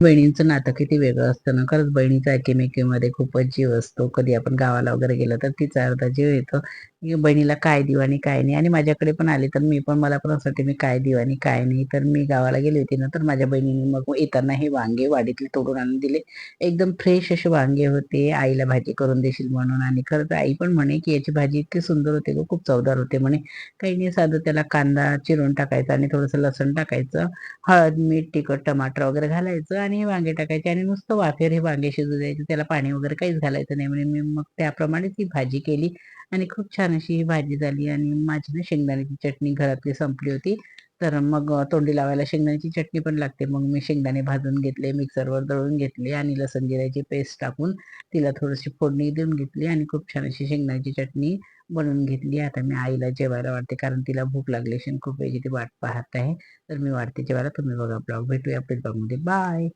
बहिणींचं नातं किती वेगळं असतं ना. खरंच बहिणीचा एकीमेकीमध्ये खूपच जीव असतो. कधी आपण गावाला वगैरे गेलो तर तिचा अर्धा जीव येतो. बहिणीला काय दिवाणी आणि काय नाही. आणि माझ्याकडे पण आले तर मी पण मला पण असं वाटते मी काय देऊ आणि काय नाही. तर मी गावाला गेले होते ना तर माझ्या बहिणीने मग येताना हे वांगे वाडीतले तोडून आणून दिले. एकदम फ्रेश असे वांगे होते. आईला भाजी करून देशील म्हणून. आणि खरंच आई पण म्हणे की याची भाजी इतकी सुंदर होते ग खूप चवदार होते म्हणे. काही नाही साधं त्याला कांदा चिरून टाकायचा आणि थोडंसं लसण टाकायचं. हळद मीठ तिखट टमाटर वगैरे घालायचं आणि हे वांगे टाकायचे. आणि नुसतं वाफेर हे वांगे शिजू द्यायचे. त्याला पाणी वगैरे काहीच घालायचं नाही म्हणे. मी मग त्याप्रमाणेच ही भाजी केली. आणि खूप छान अशी ही भाजी झाली आणि माझी ना शेंगदाण्याची चटणी घरातली संपली होती. तर मग तोंडी लावायला शेंगदाण्याची चटणी पण लागते. मग मी शेंगदाणे भाजून घेतले मिक्सरवर दळून घेतले आणि लसण जिऱ्याची पेस्ट टाकून तिला थोडीशी फोडणी देऊन घेतली आणि खूप छान अशी शेंगदाण्याची चटणी बनवून घेतली. आता मी आईला जेवायला वाटते कारण तिला भूक लागली असेल खूप वेळची ती वाट पाहत आहे. तर मी वाटते जेवायला. तुम्ही बघा ब्लॉग भेटूया. आपल्या ब्लॉगमध्ये. बाय!